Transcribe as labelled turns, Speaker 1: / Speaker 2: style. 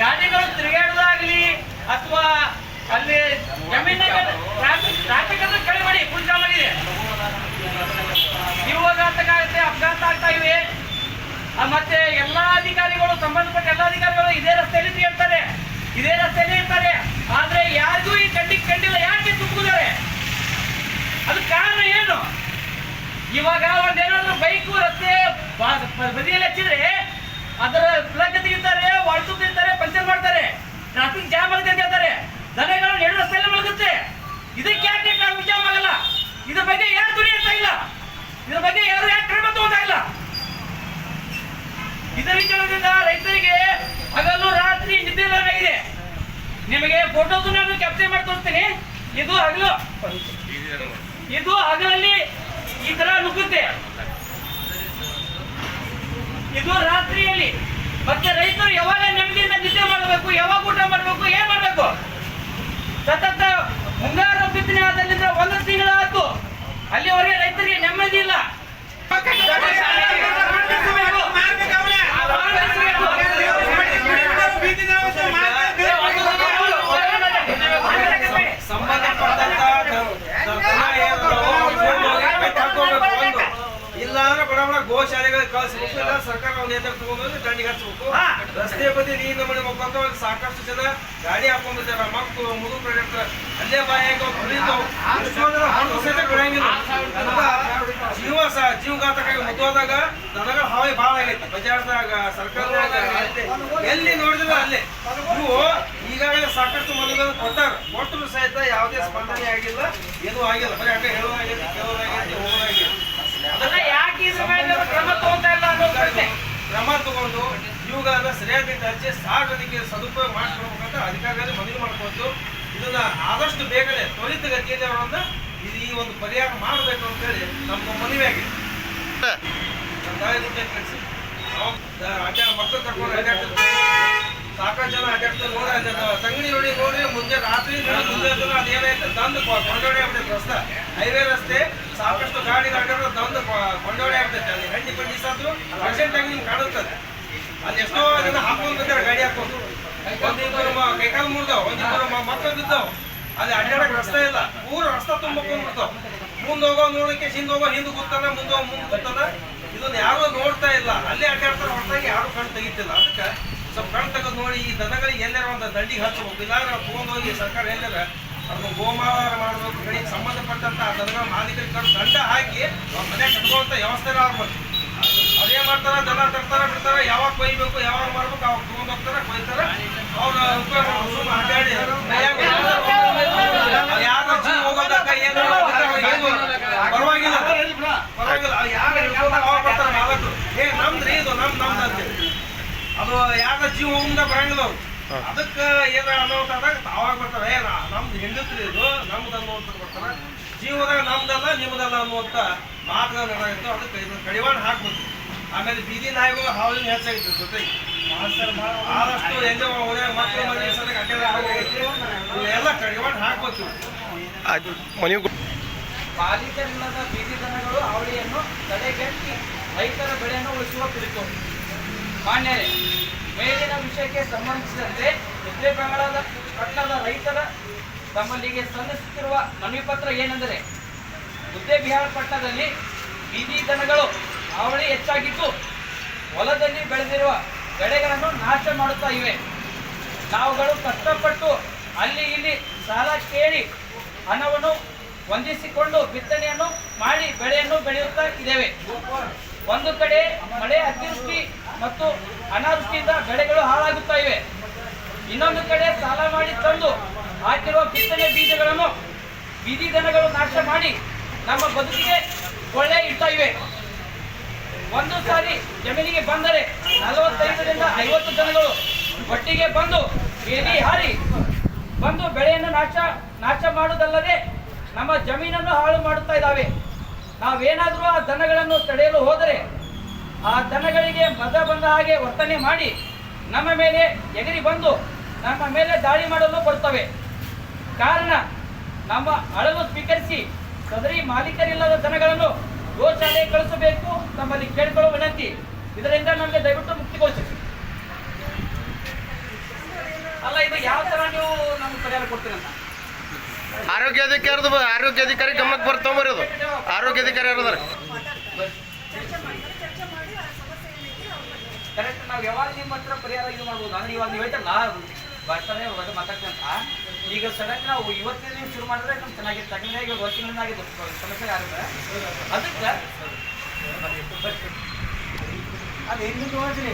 Speaker 1: ಗಾಡಿಗಳು ತಿರುಗಾಡುದಾಗ್ಲಿ ಅಥವಾ ಅಲ್ಲಿ ಜಮೀನ ಟ್ರಾಫಿಕ್ ಟ್ರಾಫಿಕ್ ಅಂದ್ರೆ ಕಳೆ ಮಾಡಿ ಫುಲ್ ಜಾಮ್ ಆಗುತ್ತೆ ಅಪಘಾತ ಆಗ್ತಾ ಇವೆ. ಮತ್ತೆ ಎಲ್ಲಾ ಅಧಿಕಾರಿಗಳು, ಸಂಬಂಧಪಟ್ಟ ಎಲ್ಲಾ ಅಧಿಕಾರಿಗಳು ಇದೇ ರಸ್ತೆಯಲ್ಲಿ ಹೇಳ್ತಾರೆ ಇದೇ ರಸ್ತೆಯಲ್ಲಿ ಇರ್ತಾರೆ. ಆದ್ರೆ ಯಾರಿಗೂ ಈ ಕಂಡಿಗೆ ಕಂಡಿಲ್ಲ ಯಾಕೆ ತುಂಬಿದ್ದಾರೆ? ಅದು ಕಾರಣ ಏನು? ಇವಾಗ ಒಂದೇನಾದ್ರು ಬೈಕು ರಸ್ತೆ ಬದಿಯಲ್ಲಿ ಹಚ್ಚಿದ್ರೆ ಅದರ ಪ್ಲಗ್ ತೆಗಿತಾರೆ ಒಳತು ಟ್ರಾಫಿಕ್ ಜಾಮ್ ಆಗುತ್ತೆ ಅಂತ ಹೇಳ್ತಾರೆ. ದನಗಳು ಎರಡು ರಸ್ತೆಯಲ್ಲಿ ಮಲಗುತ್ತೆ. ಇದಕ್ಕೆ ಯಾಕೆ ಟ್ರಾಫಿಕ್ ಜಾಮ್ ಆಗಲ್ಲ ಇದ್ರ ಬಗ್ಗೆ ಯಾರು ದುಡಿಯುತ್ತಾ ಇಲ್ಲ. ಇದ್ರ ಬಗ್ಗೆ ಯಾರು ಯಾಕೆ ಕ್ರಮ ತಗೋತಾ ಇಲ್ಲ? ಇದರ ವಿಚಾರದಿಂದ ರೈತರಿಗೆ ಹಗಲು ರಾತ್ರಿ ನಿದ್ದೆ ಇದೆ ನಿಮಗೆ ಫೋಟೋಸ್ ನಾನು ಕ್ಯಾಪ್ಚರ್ ಮಾಡಿ ತೋರಿಸ್ತೀನಿ. ಇದು ಹಗಲು. ಇದು ಹಗಲಲ್ಲಿ ಈ ತರ ನುಗ್ಗುತ್ತೆ. ಇದು ರಾತ್ರಿಯಲ್ಲಿ. ಮತ್ತೆ ರೈತರು ಯಾವಾಗ ನೆಮ್ಮದಿಯಿಂದ ಮಾಡಬೇಕು ಯಾವಾಗ ಊಟ ಮಾಡಬೇಕು ಏನ್ ಮಾಡಬೇಕು? ಸತತ ಮುಂಗಾರು ಬಿತ್ತನೆ ಆದಲ್ಲಿಂದ ಒಂದು ತಿಂಗಳಾಯ್ತು ಅಲ್ಲಿವರೆಗೆ ರೈತರಿಗೆ ನೆಮ್ಮದಿ ಇಲ್ಲ
Speaker 2: ಸಂಬಂಧಪಟ್ಟಂತ ಇಲ್ಲ ಅಂದ್ರೆ ಬಡ ಬಡ ಗೋಶಾಲೆಗಳಿಗೆ ಕಳಿಸ್ಬೇಕು ಇಲ್ಲ ಸರ್ಕಾರ ನೇತೃತ್ವ ತಗೊಂಡು ದಂಡಿಗೆ ಹಚ್ಬೇಕು
Speaker 1: ಹಾ.
Speaker 2: ರಸ್ತೆ ಬದಿ ನೀ ನಮ್ಮನೆ ಮುಖಾಂತರ ಸಾಕಷ್ಟು ಜನ ಗಾಡಿ ಹಾಕೊಂಡಿದ್ದಾರೆ ಮಕ್ಕಳು ನಡೆಯುತ್ತಾರೆ ಅಲ್ಲೇ ಬಾಯಾಗ ಜೀವ ಸಹ ಜೀವಘಾತಕ್ಕಾಗಿ ಮುದುವಾದಾಗ ನನಗ ಹಾವಿ ಭಾಳ ಆಗೈತಿ. ಬಜಾರ್ದಾಗ ಸರ್ಕಾರದಾಗ ಎಲ್ಲಿ ನೋಡಿದ್ರೆ ಅಲ್ಲೇ. ಇವು ಈಗಾಗಲೇ ಸಾಕಷ್ಟು ಮನೆಗಳನ್ನು ಕೊಟ್ಟಾರ. ಕೊಟ್ಟರು ಸಹಿತ ಯಾವುದೇ ಸ್ಪಂದನೆ ಆಗಿಲ್ಲ. ಏನೂ ಆಗಿಲ್ಲ. ಬರೀ ಅಕ್ಕ ಹೇಳೋದಾಗೈತಿ ಕೇಳೋದಾಗೈತಿ ಹೋಗೋದಾಗೈತಿ
Speaker 1: ಕ್ರಮ
Speaker 2: ತಗೊಂಡು ಇವುಗಳನ್ನ ಸರಿಯಾಗಿ ಅರ್ಜಿ ಸಾರ್ವಜನಿಕ ಸದುಪಯೋಗ ಮಾಡಿಕೊಳ್ಬೇಕಂತ ಅಧಿಕಾರಿಗಳಲ್ಲಿ ಮನವಿ ಮಾಡ್ಕೊಂಡು ಇದನ್ನ ಆದಷ್ಟು ಬೇಗನೆ ತ್ವರಿತಗತಿಯಲ್ಲಿ ಅವರನ್ನ ಈ ಒಂದು ಪರಿಹಾರ ಮಾಡಬೇಕು ಅಂತೇಳಿ ನಮ್ಮ ಮನವಿ ಆಗಿದೆ ಸಾಕಷ್ಟು ಜನ ಅದನ್ನ ರಾತ್ರಿ ತಂದು ರಸ್ತೆ ಹೈವೇ ರಸ್ತೆ, ಸಾಕಷ್ಟು ಗಾಡಿ ಅಡ್ಡಾಡೋದು ತಂದು ಅಲ್ಲಿ. ಹಣ್ಣಿ ಪಂಡಿಸಾದ್ರು ಅರ್ಜೆಂಟ್ ಆಗಿ ಅಲ್ಲಿ ಎಷ್ಟೋ ಜನ ಹಾಕೊಂಡು ಬಂದಾರೆ ಗಾಡಿ ಹಾಕೊಂಡು ಒಂದಿಬ್ಬರು ಕೈಕಾಲು ಮುರಿದವ್, ಒಂದಿಬ್ಬರು ಮಕ್ಕಳು ಬಿದ್ದವ್ ಅಲ್ಲಿ ಅಡ್ಡಾಡಕ್ ರಸ್ತೆ ಇಲ್ಲ. ಊರ ರಸ್ತೆ ತುಂಬಿಕೊಂಡ್ಬಿಡ್ತಾವ್ ಮುಂದೆ ಹೋಗೋ ನೋಡಕ್ಕೆ, ಹಿಂದೆ ಹೋಗೋ ಹಿಂದೆ ಗೊತ್ತಾನ ಮುಂದೆ ಹೋಗೋ ಮುಂದೆ ಗೊತ್ತಾನ ಇದನ್ನ ಯಾರು ನೋಡ್ತಾ ಇಲ್ಲ. ಅಲ್ಲೇ ಅಡ್ಡಾಡ್ತಾರೆ, ಹೊರತಾಗಿ ಯಾರು ಕಣ್ ತೆಗಿತಿಲ್ಲ. ಅದಕ್ಕೆ ಸ್ವಲ್ಪ ಕಣ್ ತೆಗೆದು ನೋಡಿ, ಈ ದನಗಳಿಗೆ ಎಲ್ಲಾರ ಒಂದು ದಂಡಿಗೆ ಹಚ್ಚಬೇಕು ಇಲ್ಲಾಂದ್ರೆ ಹೋಗಿ ಸರ್ಕಾರ ಎಲ್ಲಾರ ಅದನ್ನು ಗೋಮಾರ ಮಾಡಬೇಕು ಕಡೆಗೆ ಸಂಬಂಧಪಟ್ಟಂತ ಆ ದನಗಳ ಮಾಲೀಕರಿಗೆ ದಂಡ ಹಾಕಿ ಅವ್ರ ಮನೆ ಕಟ್ಕೊಳ್ಳುವಂತ ವ್ಯವಸ್ಥೆ ಆಗ್ಬೇಕು. ಅದೇ ಮಾಡ್ತಾರ? ದನ ತರ್ತಾರ, ಬಿಡ್ತಾರ. ಯಾವಾಗ ಕೊಯ್ಬೇಕು, ಯಾವಾಗ ಮಾಡ್ಬೇಕು, ಅವಾಗ ತಗೊಂಡ್ ಹೋಗ್ತಾರ, ಕೊಯ್ತಾರ. ಅವ್ರ ಅಡ್ಡಾಡಿ ಯಾರ ಹೋಗೋದಕ್ಕ ಏನು ಏನು ಪರವಾಗಿಲ್ಲ. ಪರವಾಗಿಲ್ಲ. ಇದು ನಮ್ ಅದು ಯಾರ ಜೀವ ಹೋಗಿಂದ ಬರಂಗಿಲ್ಲ ಅವ್ರು. ಅದಕ್ಕೆ ಏನ ಅನಾಹುತ ಆದಾಗ ತಾವಾಗ ಬರ್ತಾರೆ ಏ ನಮ್ದು ಹೆಂಡತ್ರಿ ಇದು. ನಮ್ದು ಅನ್ನುವಂತ ಬರ್ತಾರ ಜೀವದಾಗ ನಮ್ದಲ್ಲ, ನಿಮ್ದಲ್ಲ ಅನ್ನುವಂತ ಮಾತುಗಳು ನಡೆಯಿತು ಅದಕ್ಕೆ ಕಡಿವಾಣ ಹಾಕ್ಬೇಕು. ಆಮೇಲೆ ಬೀದಿ ನಾಯಿಗಳು ಹಾವಳಿ ಹೆಚ್ಚಾಗಿತ್ತು ಜೊತೆಗೆ. ಆದಷ್ಟು ಎಲ್ಲಿ ಮಕ್ಕಳು ಮನೆ
Speaker 3: ಅದು ಮನೆಗೆ
Speaker 1: ಪಾಲಿಕರಿಲ್ಲದ ಬೀದಿ ದನಗಳು ಅವಳಿಯನ್ನು ತಡೆಗಟ್ಟಿ ರೈತರ ಬೆಳೆಯನ್ನು ಉಳಿಸುವ ಕುರಿತು. ಮಾನ್ಯರೇ ಮೇಲಿನ ವಿಷಯಕ್ಕೆ ಸಂಬಂಧಿಸಿದಂತೆ ಉತ್ತರ ಕನ್ನಡದ ಪಟ್ಟಣದ ರೈತರ ತಮ್ಮಲ್ಲಿಗೆ ಸಲ್ಲಿಸುತ್ತಿರುವ ಮನವಿ ಪತ್ರ ಏನೆಂದರೆ ಮುದ್ದೆ ಬಿಹಾರ ಪಟ್ಟಣದಲ್ಲಿ ಬೀದಿ ದನಗಳು ಅವಳಿ ಹೆಚ್ಚಾಗಿದ್ದು ಹೊಲದಲ್ಲಿ ಬೆಳೆದಿರುವ ಬೆಳೆಗಳನ್ನು ನಾಶ ಮಾಡುತ್ತಾ ಇವೆ. ನಾವುಗಳು ಕಷ್ಟಪಟ್ಟು ಅಲ್ಲಿ ಇಲ್ಲಿ ಸಾಲ ಕೇಳಿ ಹಣವನ್ನು ಹೊಂದಿಸಿಕೊಂಡು ಬಿತ್ತನೆಯನ್ನು ಮಾಡಿ ಬೆಳೆಯನ್ನು ಬೆಳೆಯುತ್ತಾ ಇದ್ದೇವೆ. ಒಂದು ಕಡೆ ಮಳೆ ಅತಿವೃಷ್ಟಿ ಮತ್ತು ಅನಾವೃಷ್ಟಿಯಿಂದ ಬೆಳೆಗಳು ಹಾಳಾಗುತ್ತಾ ಇವೆ. ಇನ್ನೊಂದು ಕಡೆ ಸಾಲ ಮಾಡಿ ತಂದು ಹಾಕಿರುವ ಬಿತ್ತನೆ ಬೀಜಗಳನ್ನು ಬೀದಿ ದನಗಳು ನಾಶ ಮಾಡಿ ನಮ್ಮ ಬದುಕಿಗೆ ಒಳ್ಳೆ ಇಡ್ತಾ ಇವೆ. ಒಂದು ಸಾರಿ ಜಮೀನಿಗೆ ಬಂದರೆ ನಲವತ್ತೈದರಿಂದ ಐವತ್ತು ಜನಗಳು ಒಟ್ಟಿಗೆ ಬಂದು ಬೇಲಿ ಹಾರಿ ಬಂದು ಬೆಳೆಯನ್ನು ನಾಶ ನಾಶ ಮಾಡುವುದಲ್ಲದೆ ನಮ್ಮ ಜಮೀನನ್ನು ಹಾಳು ಮಾಡುತ್ತಾ ಇದ್ದಾವೆ. ನಾವೇನಾದರೂ ಆ ದನಗಳನ್ನು ತಡೆಯಲು ಹೋದರೆ ಆ ದನಗಳಿಗೆ ಮದ ಬಂದ ಹಾಗೆ ವರ್ತನೆ ಮಾಡಿ ನಮ್ಮ ಮೇಲೆ ಎಗರಿ ಬಂದು ನಮ್ಮ ಮೇಲೆ ದಾಳಿ ಮಾಡಲು ಬರುತ್ತವೆ. ಕಾರಣ ನಮ್ಮ ಅಳಲು ಸ್ವೀಕರಿಸಿ ಸದರಿ ಮಾಲೀಕರಿಲ್ಲದ ದನಗಳನ್ನು ಗೋಶಾಲೆ ಕಳಿಸಬೇಕು ನಮ್ಮಲ್ಲಿ ಕೇಳಿಕೊಳ್ಳುವ ವಿನಂತಿ. ಇದರಿಂದ ನಮಗೆ ದಯವಿಟ್ಟು ಮುಕ್ತಿಗೊಳಿಸಿ ಅಲ್ಲ ಇದು ಯಾವ ತರ ನೀವು ನಮ್ಗೆ ಪರಿಹಾರ ಕೊಡ್ತೀರಂತ
Speaker 3: ಆರೋಗ್ಯ ಅಧಿಕಾರದ ಆರೋಗ್ಯ ಅಧಿಕಾರಿ ಗಮನಕ್ಕೆ ಬರ್ತಾವ್ರಿ ಅದು ಆರೋಗ್ಯ ಅಧಿಕಾರಿ ಯಾರದಾರ?
Speaker 1: ಕರೆಕ್ಟ್ ನಾವು ಯಾವಾಗ ನಿಮ್ಮ ಹತ್ರ ಪರಿಹಾರ ಇದು ಮಾಡ್ಬೋದು? ಅಂದ್ರೆ ಇವಾಗ ನೀವು ಹೇಳ್ತಾರಲ್ಲ ಬರ್ತಾನೆ ಹೋಗೋದು ಮಾತಾಡ್ತಂತ ಈಗ ಸಡನ್ ನಾವು ಇವತ್ತಿನ ನೀವು ಶುರು ಮಾಡಿದ್ರೆ ನಮ್ಗೆ ಚೆನ್ನಾಗಿತ್ತು ಯಾಕಂದ್ರೆ ಈಗ ವರ್ಷಗಳಿಂದ ಆಗಿದೆ ಸಮಸ್ಯೆ ಆಗುತ್ತೆ ಅದಕ್ಕೆ ಅದು ಹಿಂದಿನ ತೋರಿಸ್ರಿ